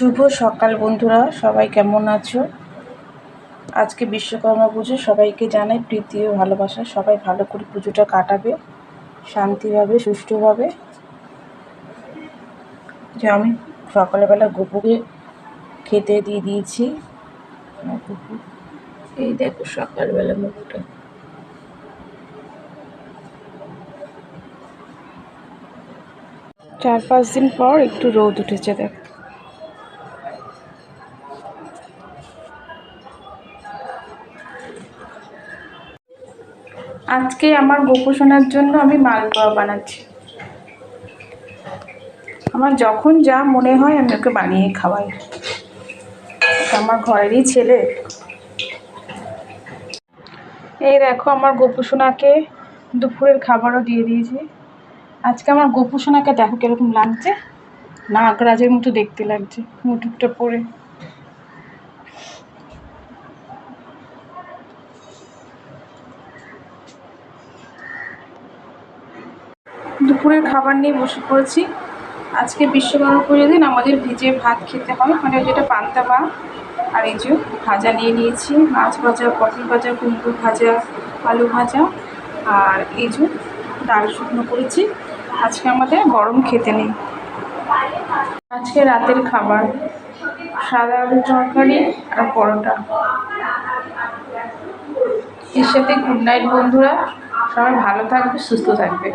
শুভ সকাল বন্ধুরা, সবাই কেমন আছো? আজকে বিশ্বকর্মা পুজো, সবাইকে জানাই প্রীতি ও ভালোবাসা। সবাই ভালো করে পুজোটা কাটাবে, শান্তিভাবে, সুষ্ঠুভাবে। যে আমি সকালবেলা গপুকে খেতে দিয়ে দিয়েছি। এই দেখো সকালবেলা মুখটা। চার পাঁচ দিন পর একটু রোদ উঠেছে, দেখ। আজকে আমার গোপোষণার জন্য আমি মালপোয়া বানাচ্ছি। আমার যখন যা মনে হয় আমি ওকে বানিয়ে খাওয়াই। আমার ঘরেরই ছেলে। এই দেখো আমার গোপোষণাকে দুপুরের খাবারও দিয়ে দিয়েছি। আজকে আমার গোপোষণাকে দেখো কীরকম লাগছে। নাগরাজের মতো দেখতে লাগছে মুটুকটা পরে। দুপুরের খাবার নিয়ে বসে পড়েছি। আজকে বিশ্বকর্মা পুজোর দিন আমাদের ভিজে ভাত খেতে হয় মানে যেটা পান্তা ভাত আর এই যে ভাজা নিয়ে নিয়েছি। মাছ ভাজা, পটল ভাজা, কুমড়ো ভাজা, আলু ভাজা আর এই যে ডাল শুকনো করেছি। আজকে আমাদের গরম খেতে নেই। আজকে রাতের খাবার সাদা আলু তরকারি আর পরোটা। এর সাথে গুড নাইট বন্ধুরা। সবাই ভালো থাকবে, সুস্থ থাকবে।